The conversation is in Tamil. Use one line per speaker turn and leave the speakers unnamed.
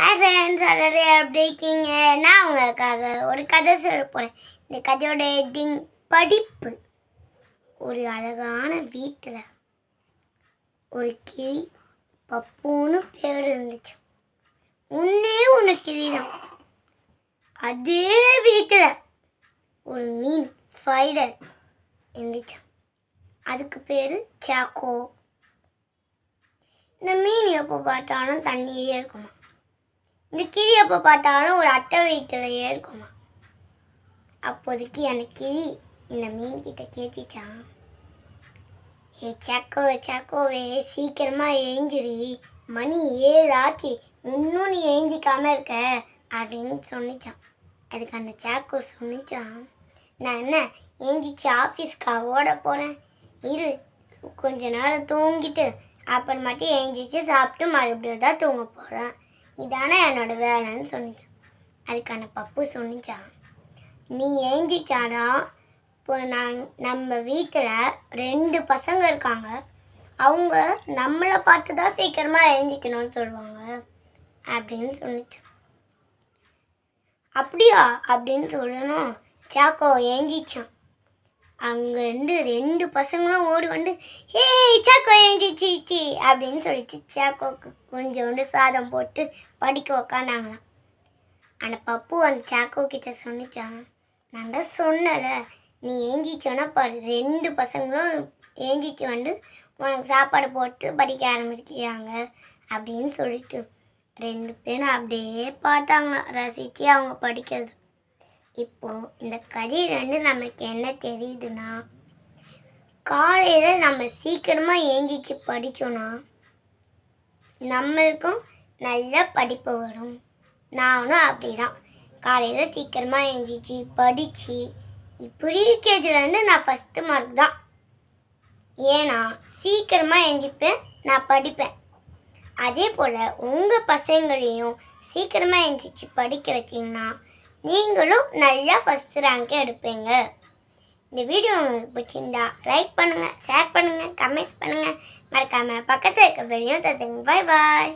ஹாய் ஃப்ரெண்ட்ஸ் ஆல்ரெடி எப்படி இருக்கீங்க? நான் உங்களுக்காக ஒரு கதை சொல்ல போகிறேன் இந்த கதையோட எட்டிங் படிப்பு. ஒரு அழகான வீட்டில் ஒரு கிளி பப்புன்னு பேர் இருந்துச்சு. ஒன்றே ஒன்று கிளி தான். அதே வீட்டில் ஒரு மீன் ஃபைடர் இருந்துச்சு. அதுக்கு பேர் சாக்கோ. இந்த மீன் எப்போ பார்த்தாலும் தண்ணியிலே இருக்குமா? இந்த கிளி எப்போ பார்த்தாலும் ஒரு அட்டை வயிற்றுலையே இருக்குமா? அப்போதைக்கு அந்த கிளி இந்த மீன் கிட்ட கேட்டுச்சான் ஏ சக்கோவே சக்கோவே சீக்கிரமாக ஏஞ்சிரி. மணி ஏழு ஆச்சு. இன்னும் நீ ஏஞ்சிக்காம இருக்க அப்படின்னு சொன்னிச்சான் அதுக்கு அந்த சாக்கோ சொன்னிச்சான் நான் என்ன ஏஞ்சிச்சு ஆஃபீஸ்க்கா? ஓட போகிறேன் இரு கொஞ்ச நேரம் தூங்கிட்டு அப்புறமாட்டி ஏஞ்சிச்சு சாப்பிட்டு மறுபடியும் தான் தூங்க போகிறேன் இதானே என்னோட வேலைன்னு சொன்னிச்சான். அதுக்கான பப்பு சொன்னிச்சான். நீ ஏஞ்சிச்சாதான் இப்போ நான் நம்ம வீட்டில் ரெண்டு பசங்க இருக்காங்க. அவங்க நம்மளை பார்த்து தான் சீக்கிரமாக ஏஞ்சிக்கணும்னு சொல்லுவாங்க அப்படின்னு சொன்னிச்சான். அப்படியா? அப்படின்னு சொல்லணும். சாக்கோ ஏஞ்சிச்சான். அங்கேருந்து ரெண்டு பசங்களும் ஓடி வந்து ஹே சாக்கோ ஏஞ்சிச்சிச்சி அப்படின்னு சொல்லிச்சு சாக்கோக்கு கொஞ்சோண்டு சாதம் போட்டு படிக்க உக்காந்தாங்களாம். அந்த பப்பு அந்த சாக்கோ கிட்ட சொன்னிச்சான் நான் தான் சொன்னல நீ ஏஞ்சிச்சோன்னா பாரு ரெண்டு பசங்களும் ஏஞ்சிச்சு வந்து உனக்கு சாப்பாடு போட்டு படிக்க ஆரம்பிக்கிறாங்க அப்படின்னு சொல்லிட்டு ரெண்டு பேரும் அப்படியே பார்த்தாங்களாம் ரசித்து அவங்க படிக்கிறது. இப்போ இந்த கதையிலேருந்து நமக்கு என்ன தெரியுதுன்னா காலையில் நம்ம சீக்கிரமாக ஏஞ்சிச்சு படித்தோன்னா நம்மளுக்கும் நல்ல படிப்பு வரும். நானும் அப்படி தான் காலையில் சீக்கிரமாக எழுந்திரிச்சு படித்து இப்படி கேஜிலேருந்து நான் ஃபஸ்ட்டு மார்க் தான். ஏன்னா சீக்கிரமாக எழுந்திப்பேன் நான் படிப்பேன். அதே போல் உங்கள் பசங்களையும் சீக்கிரமாக எழுந்திரிச்சு படிக்க வச்சிங்கன்னா நீங்களும் நல்லா ஃபஸ்ட் ரேங்க் எடுப்பீங்க. இந்த வீடியோ உங்களுக்கு பிடிச்சிருந்தா லைக் பண்ணுங்கள் ஷேர் பண்ணுங்கள் கமெண்ட்ஸ் பண்ணுங்கள் மறக்காமல் பக்கத்தில் இருக்க வீடியோ தத்துங்க பாய் பாய்